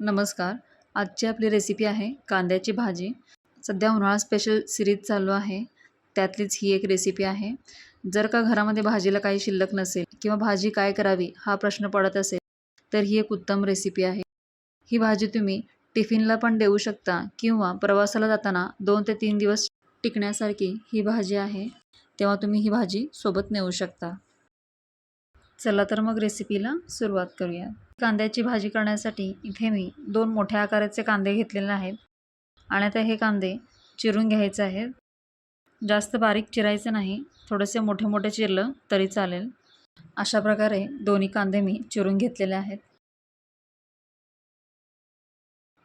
नमस्कार. आजची आपली रेसिपी आहे कांद्याची भाजी. सध्या उन्हाळा स्पेशल सिरीज चालू आहे. त्यातलीच ही एक रेसिपी आहे. जर का घरामध्ये भाजीला काही शिल्लक नसेल किंवा भाजी काय करावी हा प्रश्न पडत असेल तर ही एक उत्तम रेसिपी आहे. ही भाजी तुम्ही टिफिनला पण देऊ शकता किंवा प्रवासाला जाताना दोन ते तीन दिवस टिकण्यासारखी ही भाजी आहे. तेव्हा तुम्ही ही भाजी सोबत नेऊ शकता. चला तर मग रेसिपीला सुरुवात करूया. कांद्याची भाजी करण्यासाठी इथे मी दोन मोठ्या आकाराचे कांदे घेतलेले आहेत. आणि आता हे कांदे चिरून घ्यायचे आहेत. जास्त बारीक चिरायचं नाही थोडेसे मोठे मोठे चिरलं तरी चालेल. अशा प्रकारे दोन्ही कांदे मी चिरून घेतलेले आहेत.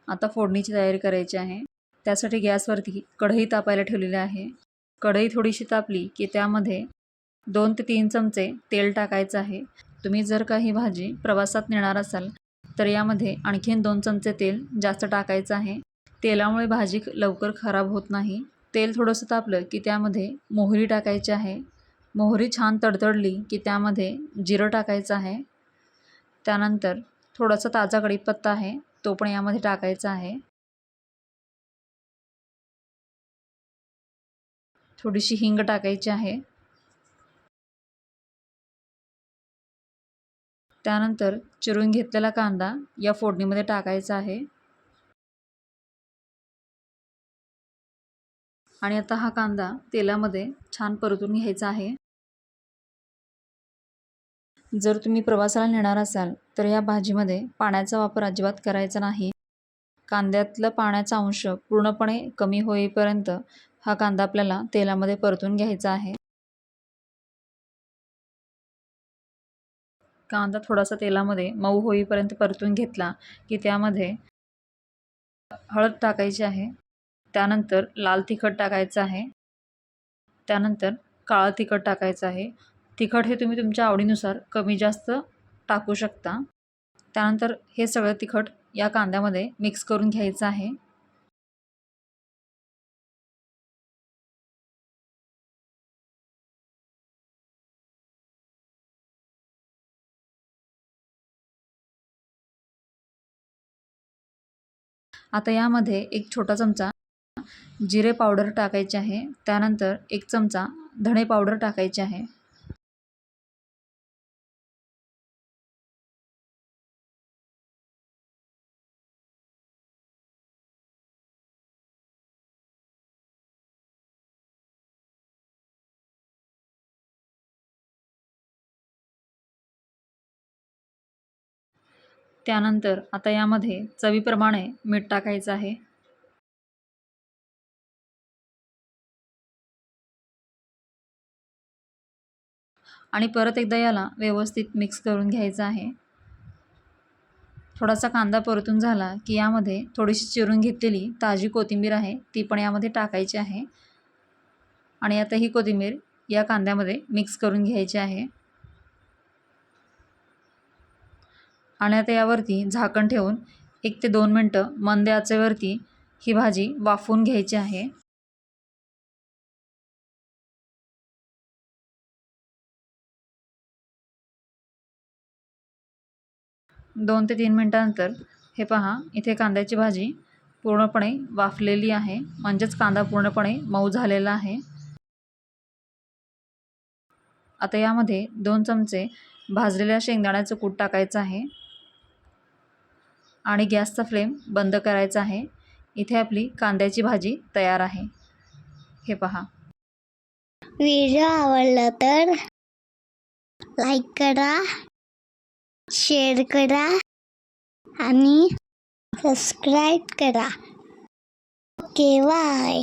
आता फोडणीची तयारी करायची आहे. त्यासाठी गॅसवरती कढई तापायला ठेवलेली आहे. कढई थोडीशी तापली की त्यामध्ये दोन ते तीन चमचे तेल टाकायचं आहे. तुम्ही जर का ही भाजी प्रवासात नेणार असाल तर यामध्ये आणखीन दोन चमचे तेल जास्त टाकायचं आहे. तेलामुळे भाजी लवकर खराब होत नाही. तेल थोडंसं तापलं की त्यामध्ये मोहरी टाकायची आहे. मोहरी छान तडतडली की त्यामध्ये जिरं टाकायचं आहे. त्यानंतर थोडासा ताजा कढीपत्ता आहे तो पण यामध्ये टाकायचा आहे. थोडीशी हिंग टाकायची आहे. त्यानंतर चिरून घेतलेला कांदा या फोडणीमध्ये टाकायचा आहे. आणि आता हा कांदा तेलामध्ये छान परतून घ्यायचा आहे. जर तुम्ही प्रवासाला नेणार असाल तर या भाजीमध्ये पाण्याचा वापर अजिबात करायचा नाही. कांद्यातलं पाण्याचा अंश पूर्णपणे कमी होईपर्यंत हा कांदा आपल्याला तेलामध्ये परतून घ्यायचा आहे. कांदा थोडासा तेलामध्ये मऊ होईपर्यंत परतून घेतला की त्यामध्ये हळद टाकायची आहे. त्यानंतर लाल तिखट टाकायचं आहे. त्यानंतर काळं तिखट टाकायचं आहे. तिखट हे तुम्ही तुमच्या आवडीनुसार कमी जास्त टाकू शकता. त्यानंतर हे सगळं तिखट या कांद्यामध्ये मिक्स करून घ्यायचं आहे. आता यामध्ये एक छोटा चमचा जिरे पावडर टाकायचे आहे. त्यानंतर एक चमचा धणे पावडर टाकायचे आहे. त्यानंतर आता यामध्ये चवीप्रमाणे मीठ टाकायचं आहे. आणि परत एकदा याला व्यवस्थित मिक्स करून घ्यायचं आहे. थोडासा कांदा परतून झाला की यामध्ये थोडीशी चिरून घेतलेली ताजी कोथिंबीर आहे ती पण यामध्ये टाकायची आहे. आणि आता ही कोथिंबीर या कांद्यामध्ये मिक्स करून घ्यायची आहे. आणि आता यावरती झाकण ठेवून एक ते दोन मिनटं मंद आचेवरती ही भाजी वाफवून घ्यायची आहे. दोन ते तीन मिनटानंतर हे पहा इथे कांद्याची भाजी पूर्णपणे वाफलेली आहे. म्हणजेच कांदा पूर्णपणे मऊ झालेला आहे. आता यामध्ये दोन चमचे भाजलेल्या शेंगदाण्याचं कूट टाकायचं आहे. आणि गॅसचा फ्लेम बंद करायचा आहे. इथे आपली कांद्याची भाजी तयार आहे. हे पहा. व्हिडिओ आवडला तर लाईक करा शेअर करा आणि सबस्क्राईब करा. Okay bye.